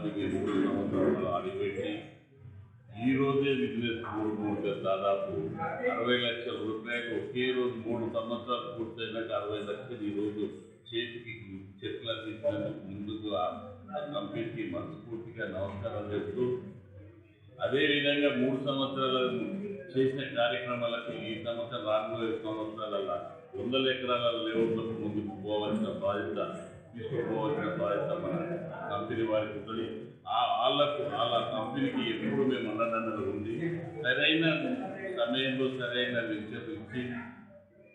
మూడు సంవత్సరాలు అడిపెట్టి ఈ రోజే బిజినెస్ మూడు దాదాపు అరవై లక్షల రూపాయలు ఒకే రోజు మూడు సంవత్సరాలు పూర్తయినాక అరవై లక్షలు ఈ రోజు చేతికి చెట్లు తీసినందుకు ముందుకు ఆ కంపెనీకి మనస్ఫూర్తిగా నమస్కారం చేస్తూ అదేవిధంగా మూడు సంవత్సరాల చేసిన కార్యక్రమాలకు ఈ సంవత్సరం రాబోయే సంవత్సరాల వందల ఎకరాల లేఅవుట్లకు ముందుకు పోవాల్సిన బాధ్యత తీసుకుపోవాల్సిన బాధ్యత మన తెలియ వారికి వాళ్ళకు వాళ్ళ కంపెనీకి ఎప్పుడు మేము అండదండలు ఉంది సరైన సమయంలో సరైన విద్యను ఇచ్చి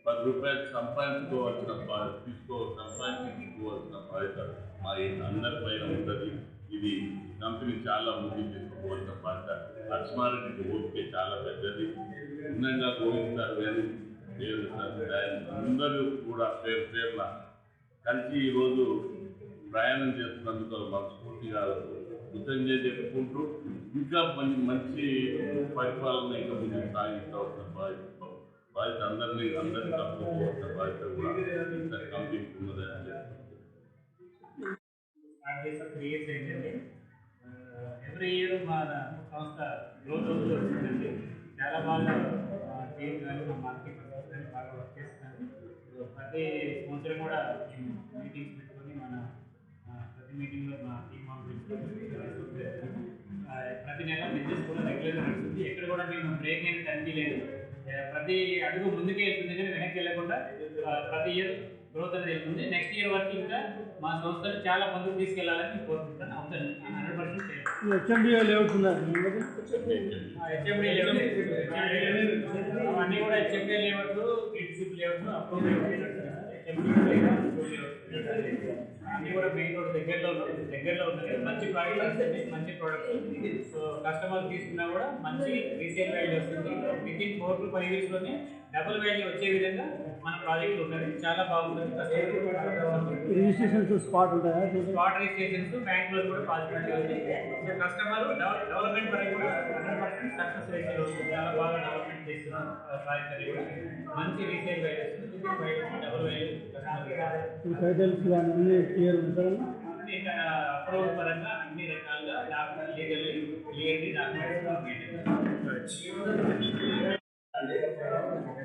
పది రూపాయలు సంపాదించుకోవాల్సిన బాధ్యత తీసుకో సంపాదించుకోవాల్సిన బాధ్యత మా అందరి పైన ఉంటుంది. ఇది కంపెనీ చాలా ముందుకు తీసుకోవాల్సిన బాధ్యత. లక్ష్మారెడ్డికి ఓపిక చాలా పెద్దది. ఉన్నంగా గోవిందారు కానీ దేవుడు సార్ అందరూ కూడా పేరు పేర్ల కలిసి ఈరోజు ప్రయాణం చేస్తున్నందుకు మనస్ఫూర్తిగా కృతజ్ఞత చెప్పుకుంటూ ఇంకా మంచి మంచి పరిపాలన ఇంకా ముందుకు సాగిస్తాల్సిన బాధ్యత బాధ్యత అందరినీ అందరినీ తప్పుకోవాల్సిన బాధ్యత కూడా ఇంత కంపెనీకి ఎవ్రీ ఇయర్ మా సంస్థ గ్రోత్ అవుతూ వచ్చిందండి చాలా బాగా మా టీం కానీ మా మార్కెట్ కానీ బాగా వర్క్ చేస్తున్నాను ప్రతి సంవత్సరం కూడా మేము మీటింగ్స్ పెట్టుకొని మన ప్రతి మీటింగ్లో మా టీం ప్రతి నెల బిజినెస్ కూడా రెగ్యులర్గా నడుస్తుంది ఎక్కడ కూడా మేము బ్రేక్ అయిన టైంకి లేదు. ఆ, ప్రతి అడుగు ముందుకే వెళ్తుంది కానీ వెనక్కి వెళ్ళకుండా ప్రతి ఇయర్ గ్రోత్ అనేది వెళ్తుంది. నెక్స్ట్ ఇయర్ వరకు ఇంకా మా సంస్థను చాలా ముందుకు తీసుకెళ్ళాలని కోరుకుంటాను అవుతాను హండ్రెడ్ పర్సెంట్ అవన్నీ కూడా హెచ్ఎండి లేఅవుట్ కిడ్సిప్ లేఅవుట్ అప్రూవ్ అన్ని కూడా మెయిన్ రోడ్ దగ్గరలో దగ్గరలో ఉన్నాయి మంచి ప్రాడక్ట్స్ అండి మంచి ప్రొడక్ట్స్ సో కస్టమర్ తీసుకున్నా కూడా మంచి రీసేల్ వాల్యూ వస్తుంది. Within four to five ఇయర్స్లోనే డబుల్ వాల్యూ వచ్చే విధంగా మన ప్రాజెక్ట్ ఉన్నది. చాలా బాగుంటుంది. రిజిస్ట్రేషన్స్ స్పాట్ ఉంటాయా? స్పాట్ రిజిస్ట్రేషన్స్ బ్యాంక్లో కూడా పాజిటివ్ ఉంది. సో కస్టమర్ డెవలప్మెంట్ పరంగా కూడా హండ్రెడ్ పర్సెంట్ సక్సెస్ రేషియో చాలా బాగా డెవలప్మెంట్ చేస్తున్నాం ప్రాజెక్ట్ అది కూడా. మంచి రీసేల్ వాల్యూ వస్తుంది. టైటిల్స్ కానీ అన్ని క్లియర్ ఉంటాయి అప్రూవల్ పరంగా అన్ని రకాలుగా డాక్యుమెంట్స్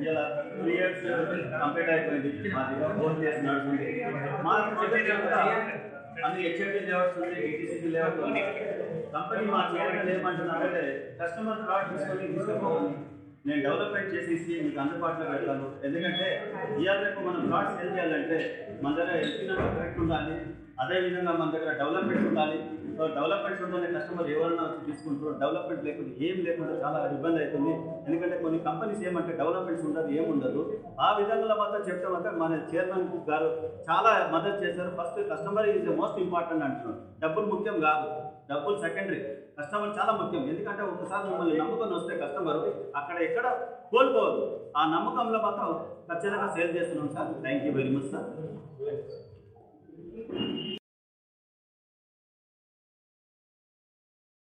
ఇలా టూ ఇయర్స్ కంప్లీట్ అయిపోయింది మాది ఫోర్త్ ఇయర్స్ నడుస్తుంది అన్ని ఉంది డిటిసిపి ఉంది కంపెనీ మా చైర్మన్ ఏమంటున్నారంటే కస్టమర్ కార్డ్ తీసుకొని తీసుకుపోవాలి నేను డెవలప్మెంట్ చేసేసి మీకు అందుబాటులో పెడతాను. ఎందుకంటే ఇవాళ రేపు మనం కార్డ్ సేల్ చేయాలంటే మన దగ్గర ఎస్పీ నెంబర్ కరెక్ట్ ఉండాలి. అదేవిధంగా మన దగ్గర డెవలప్మెంట్ ఉండాలి. డెవలప్మెంట్స్ డెవలప్మెంట్ ఉండాలి కస్టమర్ ఎవరైనా తీసుకుంటారు డెవలప్మెంట్ లేకుండా ఏం లేకుండా చాలా ఇబ్బంది అవుతుంది. ఎందుకంటే కొన్ని కంపెనీస్ ఏమంటే డెవలప్మెంట్స్ ఉండదు ఏముండదు ఆ విధంగా మాత్రం చెప్తామంటే మన చైర్మన్ గారు చాలా మద్దతు చేశారు. First customer is the most important అంటున్నారు. డబ్బులు ముఖ్యం కాదు. డబ్బులు సెకండరీ. కస్టమర్ చాలా ముఖ్యం. ఎందుకంటే ఒకసారి మిమ్మల్ని నమ్ముకొని వస్తే కస్టమర్ అక్కడ ఎక్కడ కోల్పోవద్దు ఆ నమ్మకంలో మాత్రం ఖచ్చితంగా సేల్ చేస్తున్నాం sir. Thank you very much sir